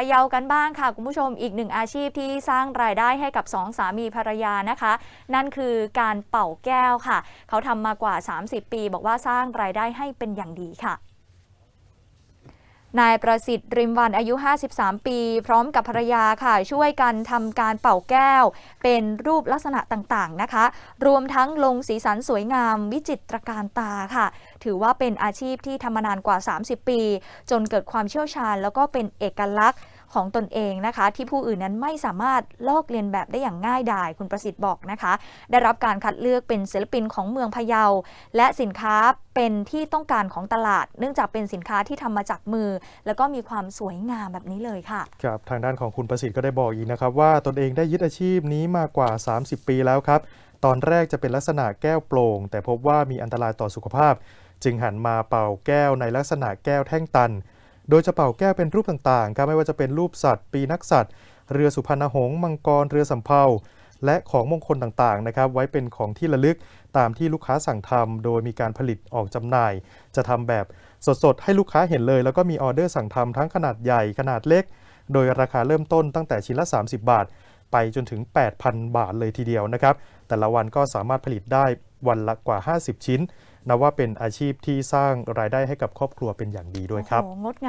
พะเยากันบ้างค่ะ คุณผู้ชมอีกหนึ่งอาชีพที่สร้างรายได้ให้กับสองสามีภรรยานะคะ นั่นคือการเป่าแก้วค่ะ เขาทำมากว่า 30 ปี บอกว่าสร้างรายได้ให้เป็นอย่างดีค่ะ นายประสิทธิ์ริมวันอายุ 53 ปี พร้อมกับภรรยาค่ะ ช่วยกันทำการเป่าแก้ว เป็นรูปลักษณะต่างๆนะคะ รวมทั้งลงสีสันสวยงาม วิจิตรการตาค่ะ ถือว่าเป็นอาชีพที่ทำมานานกว่า 30 ปี จนเกิดความเชี่ยวชาญแล้วก็เป็นเอกลักษณ์ ของตนเองนะคะ ที่ผู้อื่นนั้นไม่สามารถลอกเลียนแบบได้อย่างง่ายดายคุณประสิทธิ์บอกนะคะ ได้รับการคัดเลือกเป็นศิลปินของเมืองพะเยา และสินค้าเป็นที่ต้องการของตลาด เนื่องจากเป็นสินค้าที่ทำมาจากมือ แล้วก็มีความสวยงามแบบนี้เลยค่ะครับทางด้านของคุณประสิทธิ์ก็ได้บอกอีกนะครับ ว่าตนเองได้ยึดอาชีพนี้มากกว่า 30 ปีแล้วครับตอนแรกจะเป็นลักษณะแก้วโปร่ง แต่พบว่ามีอันตรายต่อสุขภาพ จึงหันมาเป่าแก้วในลักษณะแก้วแท่งตัน โดยจะเป่าแก้วเป็นรูปต่างๆครับไม่ว่าจะเป็นรูปสัตว์ ปีนักสัตว์ เรือสุพรรณหงษ์มังกร เรือสำเภาและของมงคลต่างๆนะครับไว้เป็นของที่ระลึกตามที่ลูกค้าสั่งทำโดยมีการผลิตออกจำหน่าย จะทำแบบสดๆ ให้ลูกค้าเห็นเลย แล้วก็มีออเดอร์สั่งทำทั้งขนาดใหญ่ขนาดเล็ก โดยราคาเริ่มต้นตั้งแต่ชิ้นละ 30 บาท ไปจนถึง 8,000 บาทเลยทีเดียวนะครับ แต่ละวันก็สามารถผลิตได้วันละกว่า 50 ชิ้นนับว่าเป็นอาชีพที่สร้างรายได้ให้กับครอบครัวเป็นอย่างดีด้วยครับงดงาม